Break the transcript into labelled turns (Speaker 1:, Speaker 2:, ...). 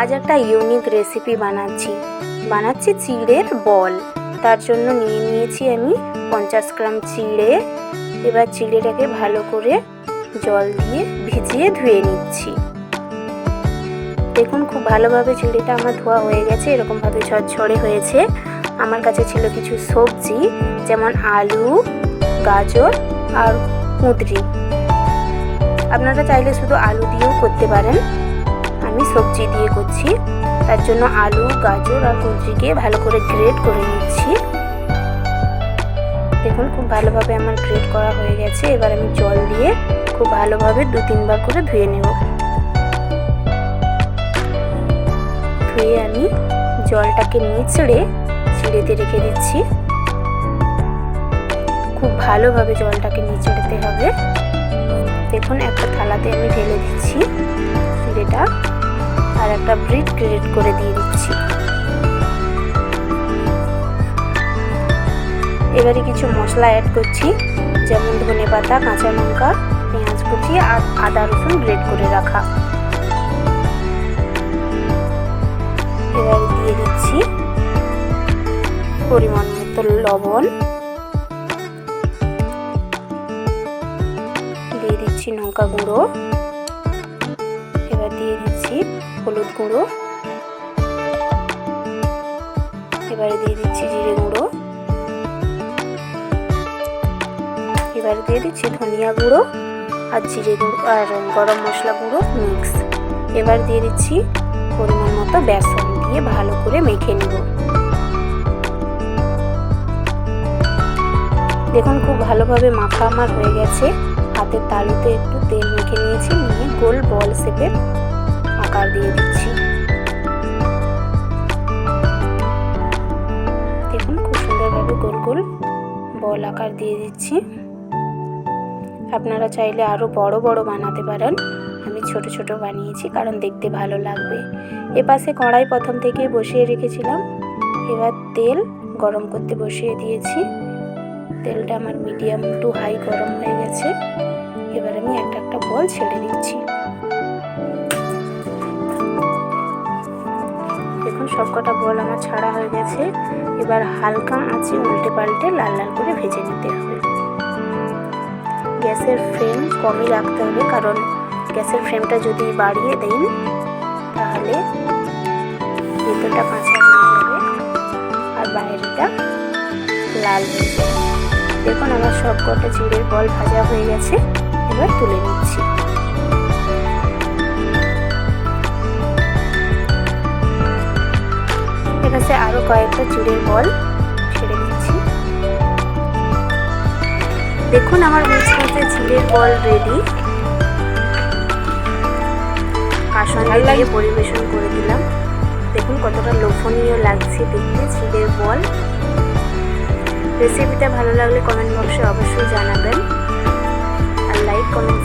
Speaker 1: আজ একটা unique recipe বানাচ্ছি। বানাচ্ছি চিড়ের বল। তার জন্য নিয়ে নিয়েছি আমি পঞ্চাশ গ্রাম চিড়ে। এবার চিড়েটাকে ভালো করে জল দিয়ে ভিজিয়ে ধুয়ে নিচ্ছি। দেখুন, খুব ভালোভাবে চিড়েটা আমার ধোয়া হয়ে গেছে, এরকমভাবে ঝরঝরে হয়েছে। আমার কাছে ছিল কিছু সবজি, যেমন আলু, গাজর আর কুঁদরি। আপনারা চাইলে শুধু আলু দিয়েও করতে পারেন। আমি সবজি দিয়ে করছি। তার জন্য আলু, গাজর আর কুঁদরিকে ভালো করে গ্রেড করে নিচ্ছি। দেখুন, খুব ভালোভাবে আমার গ্রেড করা হয়ে গেছে। এবার আমি জল দিয়ে খুব ভালোভাবে দু তিনবার করে ধুয়ে নেব। ধুয়ে আমি জলটাকে নিচড়ে চিড়েতে রেখে দিচ্ছি। খুব ভালোভাবে জলটাকে নিচড়তে হবে। দেখুন, একটা থালাতে আমি ঢেলে দিচ্ছি। আর একটা ব্রিড গ্রেট করে দিয়ে দিচ্ছি। এবারে কিছু মশলা অ্যাড করছি, যেমন ধনে পাতা, কাঁচা লঙ্কা, পেঁয়াজ কুচি আর আদা রসুন গ্রেট করে রাখা। এবারে দিয়ে দিচ্ছি পরিমাণ মতো লবণ। দিয়ে দিচ্ছি লঙ্কা গুঁড়ো। এবার দিয়ে দিচ্ছি হলুদ গুঁড়ো। এবারে দিয়ে দিচ্ছি জিরে গুঁড়ো। এবারে দিয়ে দিচ্ছি ধনিয়া গুঁড়ো আর জিরে গুঁড়ো আর গরম মশলা গুঁড়ো মিক্স। এবার দিয়ে দিচ্ছি পরিমাণ মতো বেসন দিয়ে ভালো করে মেখে নেব। দেখুন খুব ভালোভাবে মাখা আমার হয়ে গেছে। হাতের তালুতে একটু তেল মেখে নিয়েছি, নিয়ে গোল বল শেপের আকার দিয়ে দিচ্ছি। দেখুন, খুব সুন্দরভাবে গোল গোল বল আকার দিয়ে দিচ্ছি। আপনারা চাইলে আরও বড় বড় বানাতে পারেন। আমি ছোট ছোট বানিয়েছি, কারণ দেখতে ভালো লাগবে। এপাশে কড়াই প্রথম থেকে বসিয়ে রেখেছিলাম। এবার তেল গরম করতে বসিয়ে দিয়েছি। তেলটা আমার মিডিয়াম টু হাই গরম হয়ে গেছে। এবার আমি একটা একটা বল ছেড়ে দিচ্ছি। দেখুন সবকটা বল আমার ছাড়া হয়ে গেছে। এবার হালকা আঁচে উল্টে পাল্টে লাল লাল করে ভেজে নিতে হবে। গ্যাসের ফ্লেম কমই রাখতে হবে, কারণ গ্যাসের ফ্লেমটা যদি বাড়িয়ে দেন, তাহলে ভেতরটা কাঁচা হয়ে যাবে আর বাইরেটা লাল হয়ে যাবে। দেখুন, আমার সব কটা চিড়ের বল ভাজা হয়ে গেছে। এবার তুলে নিচ্ছি। এখানে আরও কয়েকটা চিড়ের বল ছেড়ে দিচ্ছি দেখুন আমার মুচমুচে চিড়ের বল রেডি দিয়ে পরিবেশন করে দিলাম। দেখুন কতটা লোভনীয় লাগছে দেখতে চিড়ের বল। রেসিপিটা ভালো লাগলে কমেন্ট বক্সে অবশ্যই জানাবেন। আর লাইক কমেন্ট